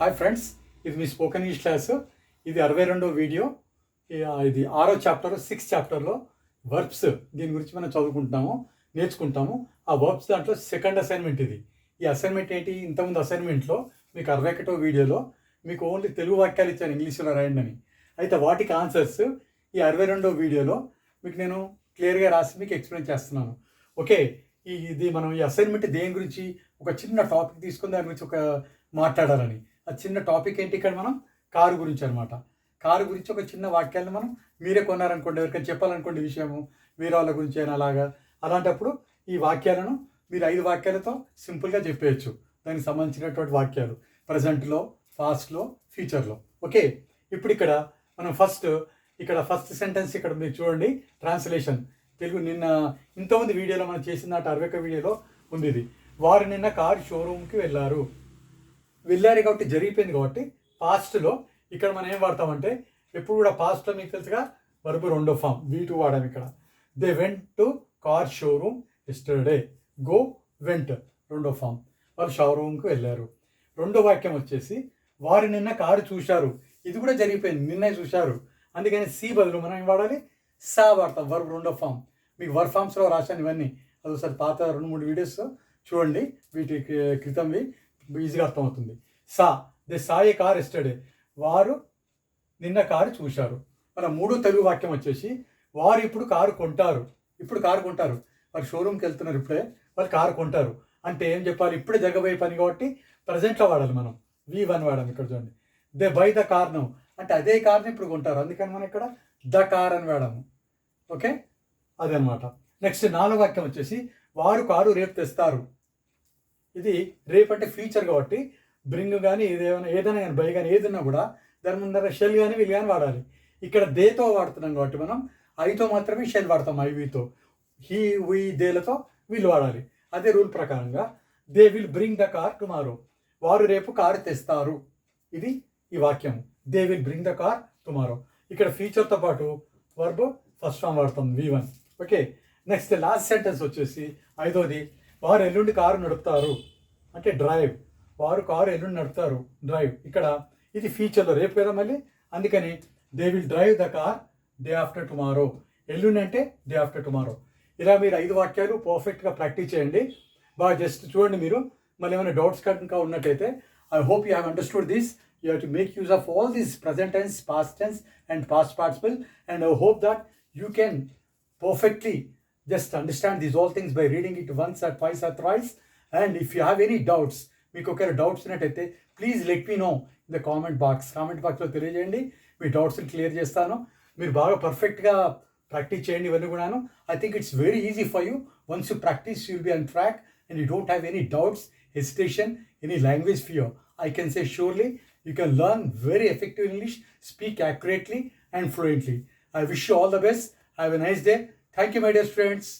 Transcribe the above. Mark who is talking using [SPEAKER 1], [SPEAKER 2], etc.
[SPEAKER 1] Hi friends ఇది మీ spoken English class ఇది అరవై రెండో వీడియో ఇది ఆరో చాప్టర్ సిక్స్త్ చాప్టర్లో వర్బ్స్ దీని గురించి మనం చదువుకుంటున్నాము నేర్చుకుంటాము. ఆ వర్బ్స్ దాంట్లో సెకండ్ అసైన్మెంట్ ఇది. ఈ అసైన్మెంట్ ఏంటి? ఇంతకుముందు అసైన్మెంట్లో మీకు అరవై ఒకటో వీడియోలో మీకు ఓన్లీ తెలుగు వాక్యాలు ఇచ్చాను ఇంగ్లీష్లో రాయండి అని. అయితే వాటికి ఆన్సర్స్ ఈ అరవై రెండో వీడియోలో మీకు నేను క్లియర్గా రాసి మీకు ఎక్స్ప్లెయిన్ చేస్తున్నాను. ఓకే ఈ ఇది మనం ఈ అసైన్మెంట్ దేని గురించి ఒక చిన్న టాపిక్ తీసుకుని దాని గురించి ఒక మాట్లాడాలని. చిన్న టాపిక్ ఏంటి ఇక్కడ మనం? కారు గురించి అనమాట కారు గురించి ఒక చిన్న వాక్యాలను మనం మీరే కొన్నారనుకోండి ఎవరికైనా చెప్పాలనుకోండి విషయము వేరే వాళ్ళ గురించి అయినా అలాగా. అలాంటప్పుడు ఈ వాక్యాలను మీరు ఐదు వాక్యాలతో సింపుల్గా చెప్పేయచ్చు. దానికి సంబంధించినటువంటి వాక్యాలు. ప్రజెంట్లో పాస్ట్లో ఫ్యూచర్లో. ఓకే? ఇప్పుడు ఇక్కడ మనం ఫస్ట్ ఇక్కడ ఫస్ట్ సెంటెన్స్ ఇక్కడ మీరు చూడండి. ట్రాన్స్లేషన్. తెలుగు నిన్న ఇంతమంది వీడియోలో మనం చేసిన అరవై వీడియోలో ఉంది ఇది. వారు నిన్న కారు షోరూమ్కి వెళ్ళారు. వెళ్ళారు కాబట్టి జరిగిపోయింది కాబట్టి పాస్ట్లో ఇక్కడ మనం ఏం వాడతామంటే ఎప్పుడు కూడా పాస్ట్లో మీకు తెలుసుగా వరపు రెండో ఫామ్ వీ టూ వాడాం ఇక్కడ. They went to car showroom yesterday go went రెండో ఫామ్ వాళ్ళు షోరూమ్కి వెళ్ళారు. రెండో వాక్యం వచ్చేసి వారు నిన్న కారు చూశారు. ఇది కూడా జరిగిపోయింది. నిన్నే చూశారు. అందుకని సి బదులు మనం ఏం వాడాలి? సా వాడతాం. వర్బ్ రెండో ఫామ్ మీకు వర్క్ ఫామ్స్లో రాశాను ఇవన్నీ. అది ఒకసారి పాత రెండు మూడు వీడియోస్ చూడండి. వీటి క్రితంవి. ఈజీగా అర్థమవుతుంది. Saw they saw a car yesterday. వారు నిన్న కారు చూశారు. మన మూడో తెలుగు వాక్యం వచ్చేసి వారు ఇప్పుడు కారు కొంటారు. ఇప్పుడు కారు కొంటారు. వారు షోరూమ్కి వెళ్తున్నారు ఇప్పుడే వాళ్ళు కారు కొంటారు. అంటే ఏం చెప్పాలి? ఇప్పుడే జరగబోయే పని కాబట్టి ప్రజెంట్లో వాడాలి మనం. వి వన్ వాడాలి ఇక్కడ చూడండి. దే బై ద కార్ను అంటే అదే కార్ని ఇప్పుడు కొంటారు. అందుకని మనం ఇక్కడ ద కార్ అని వాడాము. ఓకే? అదనమాట నెక్స్ట్ నాలుగు వాక్యం వచ్చేసి వారు కారు రేపు తెస్తారు. ఇది రేప్ అంటే ఫ్యూచర్ కాబట్టి బ్రింగ్ కానీ ఏదైనా ఏదైనా కానీ బై కానీ ఏదైనా కూడా దాని ముందర షెల్ కానీ వీళ్ళు కానీ వాడాలి. ఇక్కడ దేతో వాడుతున్నాం కాబట్టి మనం ఐతో మాత్రమే షెల్ వాడతాం ఐవితో హీ వీ దేలతో వీళ్ళు వాడాలి. అదే రూల్ ప్రకారంగా they will bring the car tomorrow వారు రేపు కారు తెస్తారు. ఇది ఈ వాక్యం. They will bring the car tomorrow ఇక్కడ ఫ్యూచర్తో పాటు వర్బ్ ఫస్ట్ ఫామ్ వాడతాం V one okay next last sentence వచ్చేసి ఐదోది. వారు ఎల్లుండి కారు నడుపుతారు. అంటే డ్రైవ్. వారు కారు ఎల్లుండి నడుపుతారు. డ్రైవ్. ఇక్కడ ఇది ఫ్యూచర్లో రేపు కదా మళ్ళీ? అందుకని they will drive the car day after tomorrow ఎల్లుండి అంటే డే ఆఫ్టర్ టుమారో ఇలా మీరు ఐదు వాక్యాలు పర్ఫెక్ట్గా ప్రాక్టీస్ చేయండి. బాగా జస్ట్ చూడండి మీరు. మళ్ళీ ఏమైనా డౌట్స్ కనుక ఉన్నట్టయితే I hope you have understood this you have to make use of all this present tense past tense and past participle and I hope that you can perfectly just understand these all things by reading it once or twice or thrice. And if you have any doubts మీకు ఒకవేళ doubts ఉన్నట్టయితే please let me know in the comment box comment బాక్స్లో తెలియజేయండి. మీ డౌట్స్ని clear చేస్తాను. మీరు బాగా పర్ఫెక్ట్గా practice చేయండి ఇవన్నీ కూడాను. I think it's very easy for you once you practice you'll be on track and you don't have any doubts hesitation any language fear I can say surely you can learn very effective English speak accurately and fluently I wish you all the best have a nice day thank you my dear students